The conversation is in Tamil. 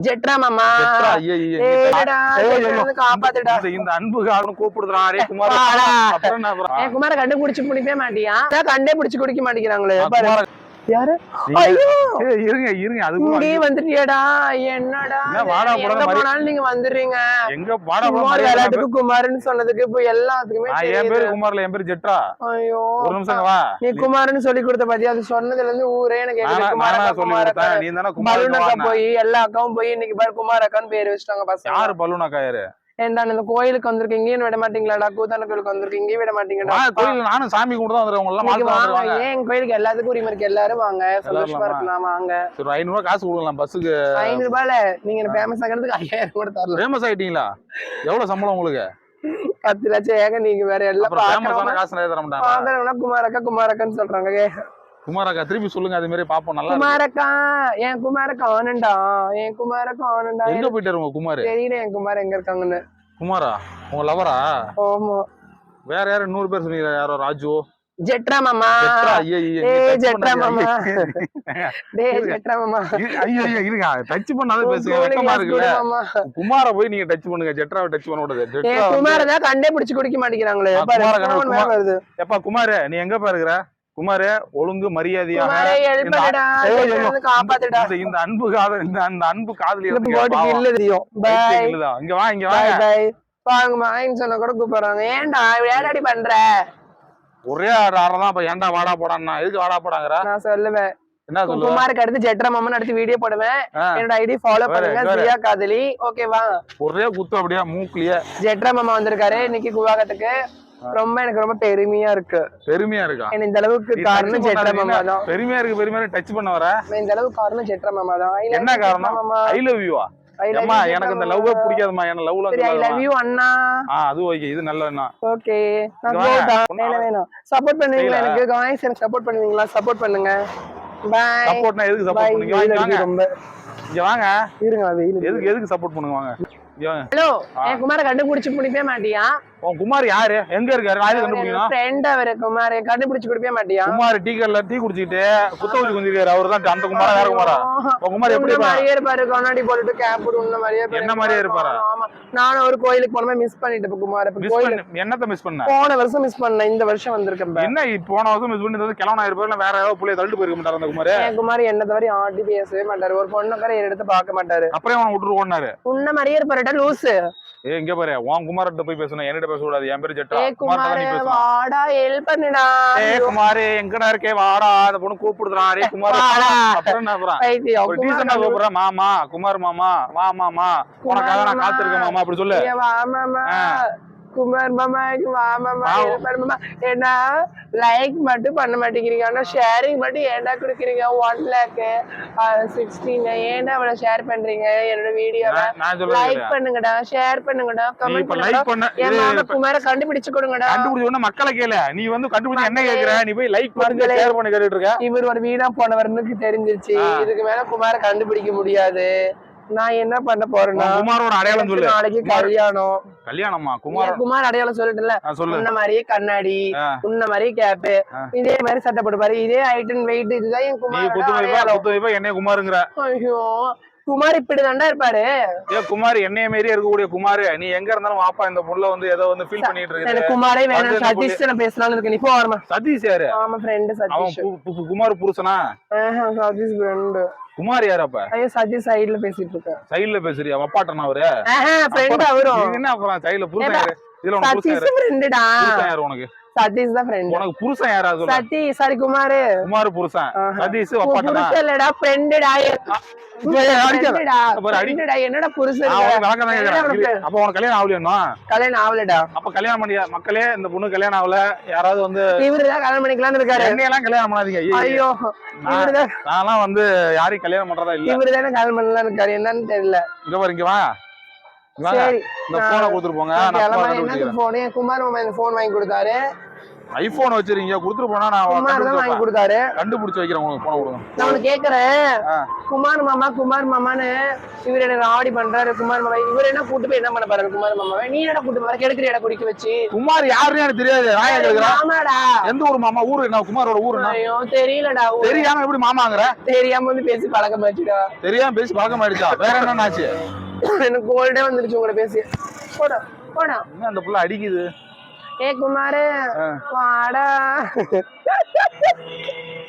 ஜெட்ரா மாமா. காப்பாத்துடா. இந்த- அன்பு காரணம் கூப்பிடுறான் அரே குமார். கண்டுபிடிச்சு குடிக்கவே மாட்டியா? கண்டே பிடிச்சு குடிக்க மாட்டேங்கிறாங்களே யாரு? நீங்க- ஐயோ! ஏய், இருங்க இருங்க அதுக்குள்ள இங்கே வந்துட்டியடா என்னடா என்ன வாடா? போடா போனாலும் நீங்க வந்துடுறீங்க. எங்க பாடா குமார் விளையாட்டுக்கு குமார்னு சொன்னதுக்கு இப்ப எல்லாத்துக்குமே என் பேரு குமார்ல என் பேரு ஜெட்ரா. ஐயோ ஒரு நிமிஷம் இங்க வா. நீ குமார்னு சொல்லி கொடுத்த பாத்தியா? அது சொன்னதுல இருந்து ஊரே எனக்கு குமார் சொல்லி கொடுத்தேன். நீ தானே குமார் பலூன். போய் எல்லா அக்காவும் போய் இன்னைக்கு பாரு குமார் அக்கான்னு பேர் வச்சுட்டாங்க பசங்க. யாரு பலூனாக்கா யாரு? ஏன்டா இந்த கோயிலுக்கு வந்திருக்கீங்க இங்கேயும் விட மாட்டீங்களாடா? கூத்தான கோயிலுக்கு வந்திருக்கீங்க இங்கேயும் விட மாட்டீங்கடா கோயில் நானும் சாமி கும்பிட்டு தான் எல்லாம் வந்துருவாங்க. ஏன் கோயிலுக்கு எல்லாத்துக்கும் உரிமை இருக்கு? எல்லாரும் வாங்க சந்தோஷமா இருக்கலாம் வாங்க. சரி ஒரு ஐநூறு ரூபாய் காசு கொடுக்கலாம் பஸ்ஸுக்கு. ஐநூறு ரூபாயில நீங்க ஃபேமஸ் ஆகிறதுக்கு ஐயாயிரம் கூட தரலாம். ஃபேமஸ் ஆயிட்டீங்களா? எவ்வளவு சம்பளம் உங்களுக்கு? பத்து லட்சம் ஏங்க நீங்க வேற எல்லாம் காசு நிறைய தர மாட்டாங்க பாக்குறவனா குமாரக்கா குமாரக்கான்னு சொல்றாங்க குமாரக்கா திருப்பி சொல்லுங்க அது மாதிரி பாப்போம் நல்லா இருக்கு. குமாரக்கா என் குமாரக்கா ஆனண்டா என் குமாரக்கா ஆனண்டா. எங்க போயிட்டாரு உங்க குமார்? தெரியல என் குமார் எங்க இருக்காங்கன்னு. குமாரா? உங்க லவரா ஆமா. வேற யாரு? நூறு பேர் சொன்னீங்க யாரோ ராஜு? ஜெட்ரா மாமா. ஜெட்ரா, ஜெட்ரா. மாமா. டேய். ஜெட்ரா மாமா. ஐயோ ஐயோ இருங்க. டச் பண்ணாத பேசுங்க. வெக்கமா மாமா. குமார போய் நீங்க டச் பண்ணுங்க. ஜெட்ராவை டச் பண்ண கூடாது. ஜெட்ரா குமார தான் கண்டே பிடிச்சு குடிக்க மாட்டேங்கிறாங்களே. குமார- வருது. எப்பா குமாரு நீ எங்க பாருக்கிற குமாரு ஒழுங்கு மரியாதையாக இந்த- அன்பு காதல் இந்த அந்த அன்பு காதலி இல்ல தெரியும். இங்க வா இங்க சொன்னா கூட கூப்பிடுறாங்க. ஏன்டா ஏடாடி பண்ற? ஒரே இப்ப ஏன்டா வாடா போடான்னா எதுக்கு வாடா போடாங்கற? நான் சொல்லுவேன். குமாருக்கு அடுத்து ஜெட்ரா மாமன் அடுத்து வீடியோ போடுவேன். என்னோட ஐடி ஃபாலோ பண்ணுங்க. காதலி. ஓகேவா ஒரே குத்து அப்படியே மூக்குலயே. ஜெட்ரா மாமா வந்திருக்காரு. இன்னைக்கு குவாகத்துக்கு. ரொம்ப எனக்கு ரொம்ப பெருமையா இருக்கு. பெருமையா இருக்கா? இந்த அளவுக்கு காரணம் ஜெட்ரா மாமா? தான் பெருமையா இருக்கு பெருமையா டச் பண்ண வர? இந்த அளவுக்கு காரணம் ஜெட்ரா மாமா தான் என்ன காரணம்? ஐ லவ் ஏம்மா you, எனக்கு இந்த லவ்வே. பிடிக்காதுமா என்ன லவ்ல ஐ லவ் யூ அண்ணா. ஆ அது ஓகே இது நல்ல எண்ணம் ஓகே நான் வேணும் சப்போர்ட் பண்ணுவீங்களா. எனக்கு? காய்ஸ் எனக்கு சப்போர்ட் பண்ணுவீங்களா? சப்போர்ட் பண்ணுங்க. பாய் சப்போர்ட்னா எதுக்கு சப்போர்ட் பண்ணுங்க வெயில் வாங்க இங்க வாங்க. இருங்க வெயில் எதுக்கு எதுக்கு சப்போர்ட் பண்ணுங்க வாங்க. ஹலோ. என் குமார கண்டுபிடிச்சு குடிப்பே மாட்டியா? உன் குமார் யாரு? எங்க இருக்காரு? எதுக்கு கண்டுபிடிக்கணும்? ஃப்ரெண்ட் அவரு குமார். கண்டுபிடிச்சு குடிப்பே மாட்டியா? குமார் டீ கடைல டீ குடிச்சிட்டு குத்த வச்சு குந்திருக்காரு. அவரு தான் அந்த குமாரா வேற குமாரா? உன் குமார் எப்படி? மாதிரியே இருப்பாரு. கண்ணாடி போட்டுட்டு கேப் போட்டு உன்ன மாதிரியே. என்ன மாதிரியே இருப்பாரா? ஆமா நானும் ஒரு கோயிலுக்கு போனமே மிஸ் பண்ணிட்டு இப்ப குமார். கோயில் பண்ண என்னத்த மிஸ் பண்ண? போன வருஷம் மிஸ் பண்ணேன். இந்த வருஷம் வந்திருக்கேன். என்ன போன வருஷம் மிஸ் பண்ணி கிளம்பனா இருப்பாரு? வேற ஏதாவது புள்ளைய தள்ளிட்டு போயிருக்க மாட்டாரு அந்த குமார்? என் குமார் என்ன தவிர ஆட்டி பேசவே மாட்டாரு. ஒரு பொண்ணு உட்கார எடுத்து பார்க்க மாட்டாரு. அப்புறம் அவனை விட்டுட்டு ஓடினாரு. உன்ன மாதிரியே இருப்பாருடா லூசு. ஏ இங்க பாரு உன் குமார்கிட்ட போய் பேசணும் என்கிட்ட பேச கூடாது என் பேரு ஜெட்டா. குமார் வாடா ஹெல்ப் பண்ணுடா. ஏ குமார் எங்கடா இருக்கே? வாடா அந்த பொண்ணு கூப்பிடுறான் அரே குமார். அப்புறம் என்ன அப்புறம் ஒரு மாமா குமார் மாமா வா மாமா. உனக்காக நான் காத்திருக்கேன் மாமா அப்படி சொல்லு. ஏ வா மாமா. குமார் மாமா வா மாமா ஏன்னா லைக் மட்டும் பண்ண மாட்டேங்கிறீங்க. ஆனா ஷேரிங் மட்டும் ஏன்டா கொடுக்குறீங்க? ஒன் லேக் சிக்ஸ்டீன் ஏன்டா அவ்வளவு ஷேர் பண்றீங்க? என்னோட வீடியோவை சொல்றது லைக். பண்ணுங்கடா ஷேர் பண்ணுங்கடா கமெண்ட் பண்ணுங்கடா. என் மாமா குமார கண்டுபிடிச்சு கொடுங்கடா. கண்டுபிடிச்ச மக்களை கேளு. நீ வந்து கண்டுபிடிச்சு என்ன. கேக்குற? நீ போய் லைக் பண்ணுங்க. ஷேர் பண்ணி கேட்டுட்டு இருக்க. இவர் ஒரு வீணா போனவர்னுக்கு தெரிஞ்சிருச்சு. இதுக்கு மேல குமார கண்டுபிடிக்க முடியாது. நான் என்ன பண்ண போறேன்னா குமாரோட அடையாளம் சொல்லு. நாளைக்கு. கல்யாணம். கல்யாணமா? குமார் குமார் அடையாளம் சொல்லிட்டுல உன்ன மாதிரியே கண்ணாடி. உன்ன மாதிரியே கேப்பு ஆ. இதே மாதிரி சட்டை போட்டுப்பாரு. இதே ஹைட் அண்ட் வெயிட் இதுதான் என் குமார் குத்து வைப்பா குத்து வைப்பா என்னைய குமாருங்கிற. ஐயோ. குமார் இப்படி இருப்பாரு. ஏ குமார் என்னைய மாரியே இருக்கக்கூடிய குமார். நீ எங்க இருந்தாலும் வாப்பா இந்த புள்ள வந்து ஏதோ வந்து ஃபீல் பண்ணிட்டு எனக்கு குமாரே வேணாம். சதீஷ் நான் பேசலாம்னு இருக்கு. நீ போ வரமா சதீஷ் யாரு? ஆமா ஃப்ரெண்டு சதீஷ். குமார் புருஷனா? சதீஷ் ஃப்ரெண்டு குமார் யாரு அப்ப? ஐயோ சதீஷ் சைடுல பேசிட்டு இருக்கேன். சைடுல பேசுறியா? அப்பாட்டனா அவரு? ஆஹா ஃப்ரெண்ட் அவரும். என்ன அப்புறம்? சைடுல புருஷன் இதுல உனக்கு புருஷன் சதீஷ் யாரு? ஃப்ரெண்டுடா புருஷன் யாரு உனக்கு? சதீஷ் தான் ஃப்ரெண்ட் உனக்கு புருஷன் யாரா சொல்லு. சாரி குமாரு. குமார் புருஷன். சதீஷ் புருஷன் இல்லடா ஃப்ரெண்டுடா என்னடா புருஷன் தான் அப்ப உனக்கு கல்யாணம் ஆகலையா கல்யாணம் ஆகலடா. அப்ப கல்யாணம் பண்ணியா? மக்களே இந்த பொண்ணு கல்யாணம் ஆகல. யாராவது வந்து இவருதான் கல்யாணம் பண்ணிக்கலாம்னு இருக்காரு. என்னையெல்லாம் கல்யாணம் பண்ணாதீங்க. ஐயோ, நான்லாம் வந்து யாரையும் கல்யாணம் பண்றதா இல்ல. இவருதானே கல்யாணம் பண்ணலாம் இருக்காரு. என்னன்னு தெரியல. இங்க பாரு இங்க வா. ஐபோன் வச்சிருக்கீங்க குடுத்துட்டு போனா நான் வாங்கி. கொடுத்தாரு. கண்டுபிடிச்சு வைக்கிறேன் உங்களுக்கு போன கொடுங்க. நான் உனக்கு கேக்குறேன். ஆ. குமார் மாமா குமார் மாமான்னு இவர் ஆடி பண்றாரு. குமார் மாமா இவர் என்ன கூட்டு போய் என்ன பண்ண பாரு குமார் மாமாவை நீ என்ன கூட்டு போற? கெடுக்கிறியடா குடிக்க வச்சு. குமார் யாருன்னு எனக்கு தெரியாது. நான் கேக்குறேன் எந்த ஊர் மாமா? ஊரு என்ன? குமாரோட ஊரு ஐயோ தெரியலடா தெரியாம எப்படி மாமாங்கிற? தெரியாம வந்து பேசி பழக்கம் வச்சுடா தெரியாம பேசி பழக்கம் ஆயிடுச்சா? வேற என்ன ஆச்சு? எனக்கு கோல்டே வந்துருச்சு உங்களை பேசி. போடா போடா. என்ன அந்த புள்ள அடிக்குது? ஏ குமாரு. வாடா.